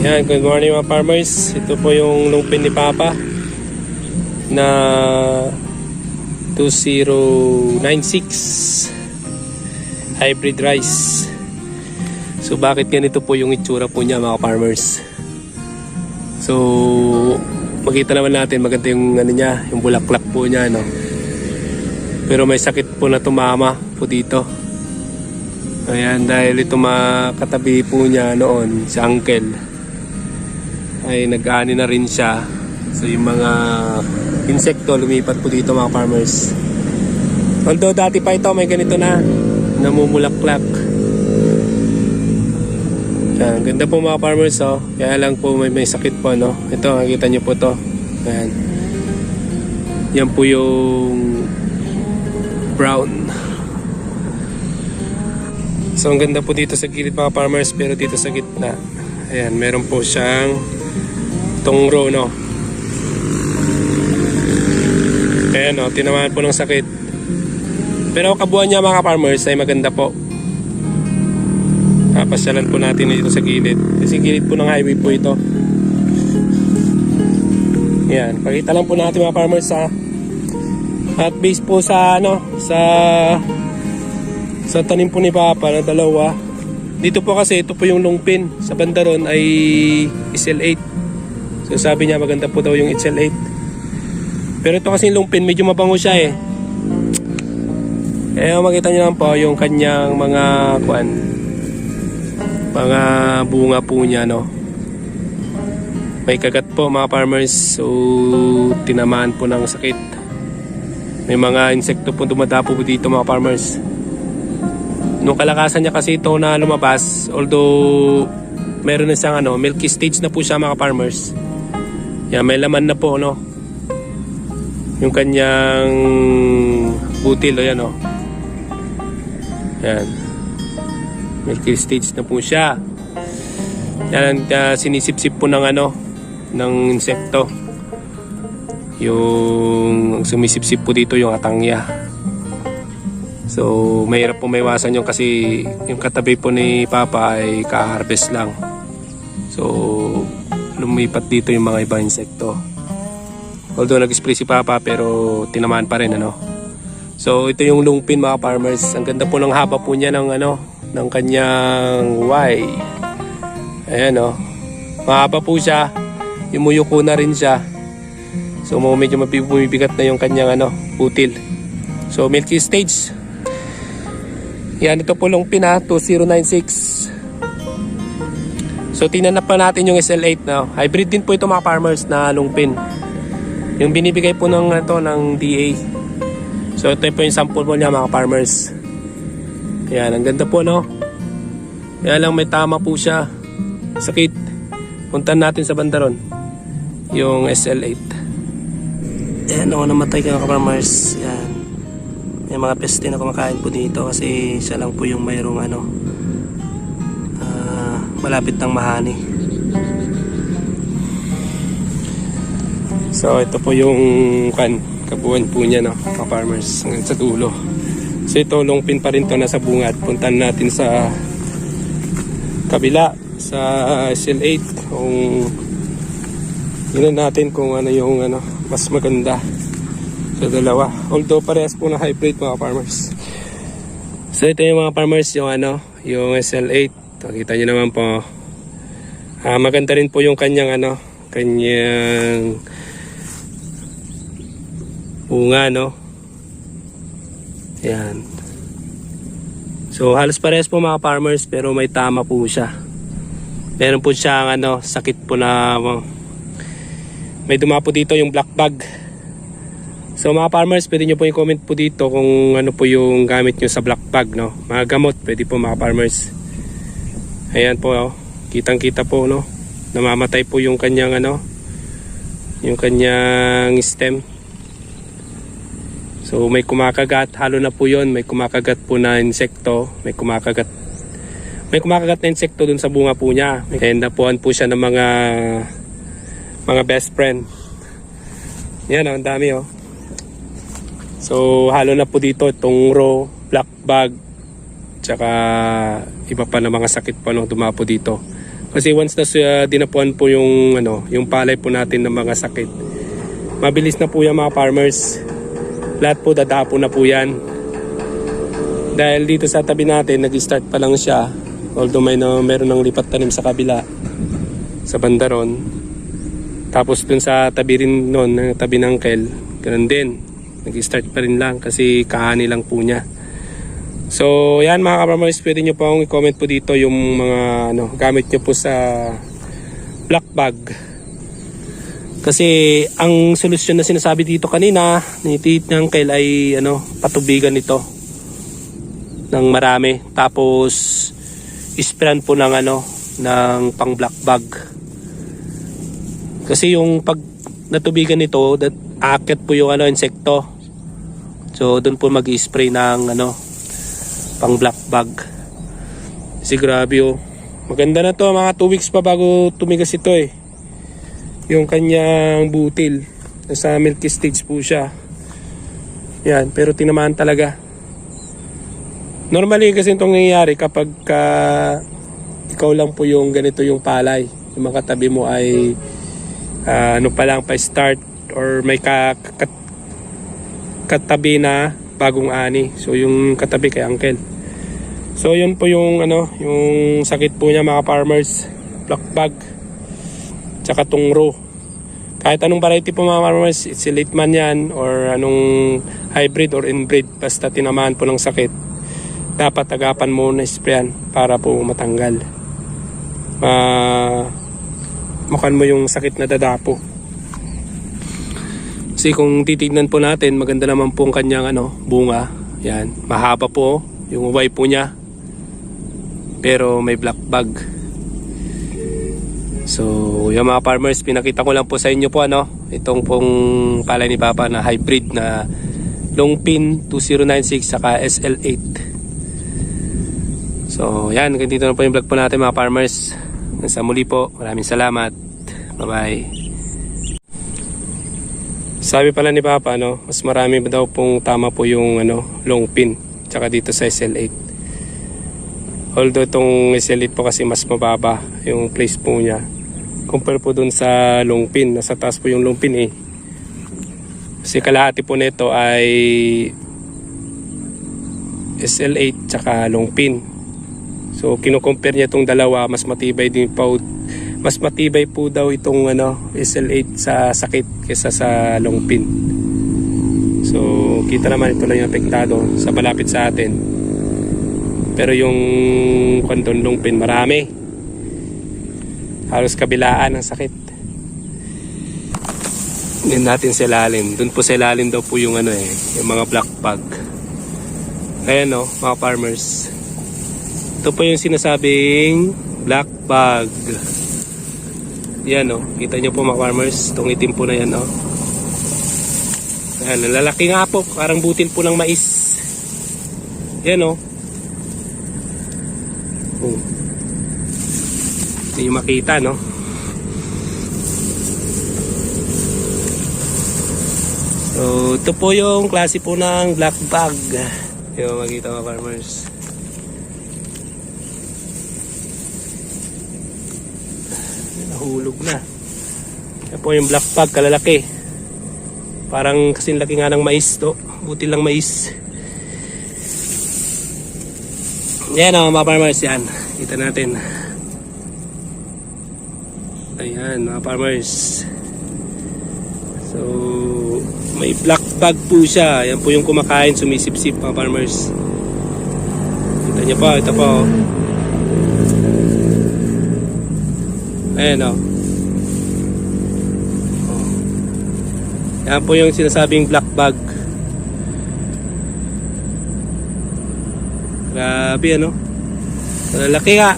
Yan, good morning mga farmers. Ito po yung lungpin ni Papa na 2096 hybrid rice. So bakit ganito po yung itsura po niya mga farmers? So makita naman natin maganda yung ano niya, yung bulaklak po niya no. Pero may sakit po na tumama po dito. Ayan, dahil ito makatabi po niya noon, si Uncle, ay nag-ani na rin siya. So yung mga insekto lumipat po dito mga farmers. Although dati pa ito may ganito na, namumulaklak. Ayan, ganda po mga farmers oh. Kaya lang po may, may sakit po no. Ito, makikita niyo po to. Ayan. Yan po yung brown. So ang ganda po dito sa gilid mga farmers pero dito sa gitna. Ayan, meron po siyang tongro no. Ayan no, tinamaan po ng sakit. Pero kabuuan niya mga farmers ay maganda po. Papasyalan po natin dito sa gilid. Kasi gilid po ng highway po ito. Ayan, pakita lang po natin mga farmers sa at base po sa ano, sa sa tanim po ni Papa na dalawa. Dito po kasi ito po yung lungpin. Sa banda ron ay SL8. So sabi niya maganda po daw yung SL8. Pero ito kasi yung lungpin medyo mabango siya eh. Eh makita niyo lang po yung kanyang mga kuan mga bunga po niya no. May kagat po mga farmers so tinamaan po ng sakit. May mga insekto po dumadapo po dito mga farmers nung kalakasan niya kasi ito na lumabas although meron na siyang ano milky stage na po siya mga farmers yan may laman na po no? Yung kanyang butil o yan o yan. Milky stage na po siya. Yan uh, sinisip-sip po ng ano ng insekto. Yung sumisip-sip po dito yung atangya. So, mahirap po maiwasan yung kasi yung katabi po ni Papa ay ka-harvest lang. So, lumipat dito yung mga ibang insekto. Although nag-spray si Papa pero tinamaan pa rin ano. So, ito yung lungpin mga farmers. Ang ganda po ng haba po niya ng ano, ng kanyang Y. Ayan oh. Mahaba po siya. Yumuyuko na rin siya. So, medyo mabibigat na yung kanyang ano, putil. So, milky stage. Yan, ito po lungpin ha, 2096. So, tinanap pa natin yung SL8 na. Hybrid din po ito mga farmers na lungpin. Yung binibigay po ng, ito, ng DA. So, ito po yung sample po niya mga farmers. Yan, ang ganda po no. Kaya lang may tama po siya. Sakit. Puntan natin sa bandaron. Yung SL8. Yan, ako namatay ka mga farmers. Yan. May mga peste na kumakain po dito kasi siya lang po yung mayroong ano malapit ng mahani. So ito po yung kan kabuuan po niya no, mga farmers hanggang sa dulo. So ito longpin pa rin to nasa bungad. Puntan natin sa kabila sa SL8 kung yun natin kung ano yung ano mas maganda sa dalawa. Although parehas po na hybrid mga farmers. So ito yung mga farmers yung ano, yung SL8. Nakita nyo naman po. Ah, maganda rin po yung kanyang ano, kanyang bunga no. Yan. So halos parehas po mga farmers pero may tama po siya. Meron po siyang ano, sakit po na may dumapo dito yung black bug. So mga farmers, pwede nyo po i-comment po dito kung ano po yung gamit nyo sa black bag, no? Mga gamot, pwede po mga farmers. Ayan po, oh. kitang-kita po, no? Namamatay po yung kanyang, ano, yung kanyang stem. So may kumakagat, halo na po yon may kumakagat po na insekto, may kumakagat may kumakagat na insekto dun sa bunga po niya. And napuan po siya ng mga mga best friend. Yan, oh, ang dami, oh. So halo na po dito itong raw, black bag, tsaka iba pa na mga sakit pa no dumapo dito. Kasi once na uh, dinapuan po yung ano, yung palay po natin ng mga sakit. Mabilis na po yan mga farmers. Lahat po dadapo na po yan. Dahil dito sa tabi natin, nag-start pa lang siya. Although may na, meron ng lipat tanim sa kabila. Sa bandaron. Tapos dun sa tabi rin noon, tabi ng kel, ganun din. Nag-start pa rin lang kasi kahani lang po niya. So, yan mga kaparmers, pwede nyo pong i-comment po dito yung mga ano, gamit nyo po sa black bag. Kasi ang solusyon na sinasabi dito kanina ni Tit ng Kel ay ano, patubigan ito ng marami. Tapos isprayan po ng ano, ng pang black bag. Kasi yung pag natubigan nito, that, aakyat po yung ano, insekto. So doon po mag-spray ng ano, pang black bag. Kasi grabe oh. Maganda na to, mga 2 weeks pa bago tumigas ito eh. Yung kanyang butil. Nasa milky stage po siya. Yan, pero tinamaan talaga. Normally kasi itong nangyayari kapag ka ikaw lang po yung ganito yung palay. Yung mga katabi mo ay ah, ano pa lang pa start or may ka, ka- katabi na bagong ani. So yung katabi kay uncle. So yun po yung ano, yung sakit po niya mga farmers. Black bag. Tsaka tong row. Kahit anong variety po mga farmers, it's a late man yan or anong hybrid or inbreed basta tinamaan po ng sakit. Dapat agapan mo na sprayan para po matanggal. Ma mukan mo yung sakit na dadapo. Kasi kung titignan po natin, maganda naman po ang kanyang ano, bunga. Yan, mahaba po yung uway po niya. Pero may black bag. So, yung mga farmers, pinakita ko lang po sa inyo po ano, itong pong palay ni Papa na hybrid na long pin 2096 saka SL8. So, yan, ganito na po yung vlog po natin mga farmers. Sa muli po, maraming salamat. Bye-bye. Sabi pala ni Papa, no, mas marami daw pong tama po yung ano, long pin. Tsaka dito sa SL8. Although itong SL8 po kasi mas mababa yung place po niya. Compare po dun sa long pin. Nasa taas po yung long pin eh. Kasi kalahati po nito ay SL8 tsaka long pin. So kino-compare niya itong dalawa, mas matibay din po mas matibay po daw itong ano SL8 sa sakit kaysa sa long pin. So kita naman ito lang yung apektado sa malapit sa atin. Pero yung kwanton long pin marami. Halos kabilaan ang sakit. Hindi natin sa ilalim. Doon po sa ilalim daw po yung ano eh, yung mga black bag. Ayan o, mga farmers. Ito po yung sinasabing black bag. Yan o, kita nyo po mga farmers, itong itim po na yan o. Ayan, lalaki nga po, parang butil po ng mais. Yan o. Oh. Hindi makita no. So, ito po yung klase po ng black bag. Yung makita mga farmers. nahulog na. Yan po yung black bag, kalalaki. Parang kasing laki nga ng mais to. Buti lang mais. Yan o, mga farmers, yan. Kita natin. Ayan, mga farmers. So, may black bag po siya. Yan po yung kumakain, sumisip-sip, mga farmers. Kita niyo po, ito po. Ayan o. Oh. Yan po yung sinasabing black bag. Grabe ano. Malalaki nga.